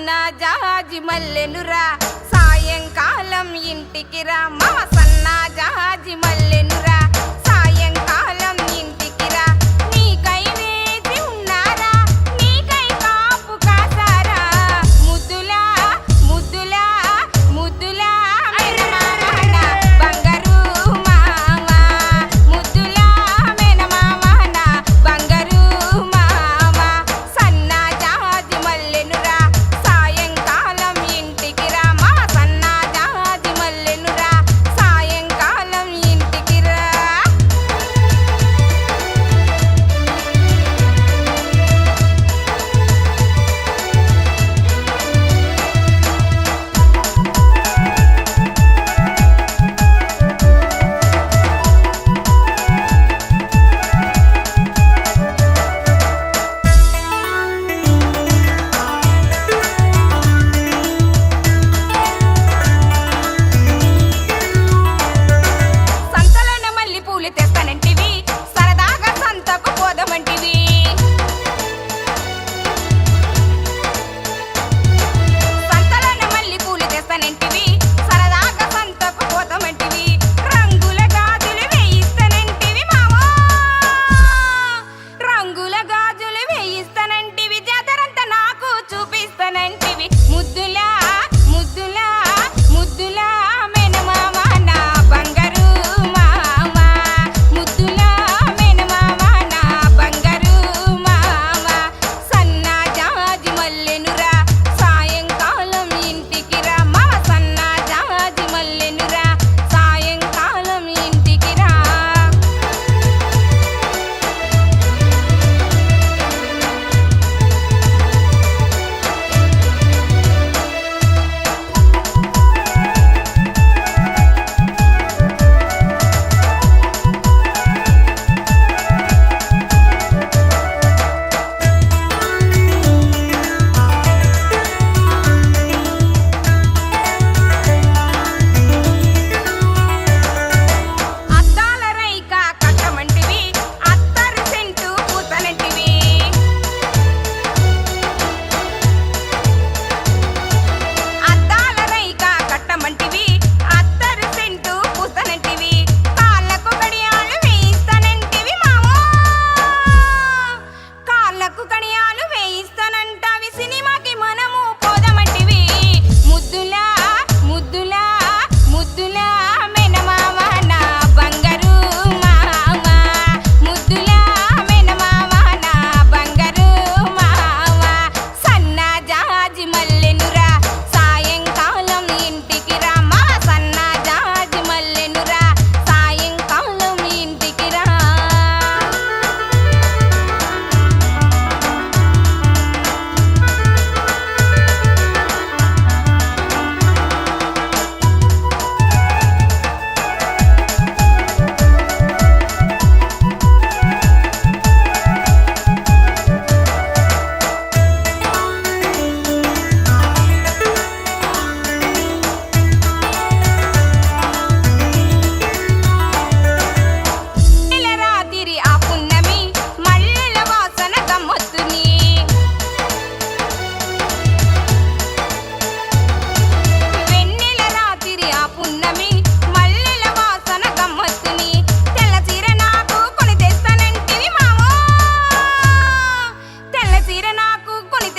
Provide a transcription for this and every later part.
సన్న జాజి మల్లెనురా. సాయంకాలం ఇంటికి రా మా సన్న జాజి మల్లెనురా. చూపిస్తానంటివి. ముద్దులా ముద్దులా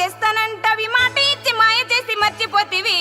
తెస్తానంటవి మాట ఇచ్చి మాయ చేసి మర్చిపోతివి.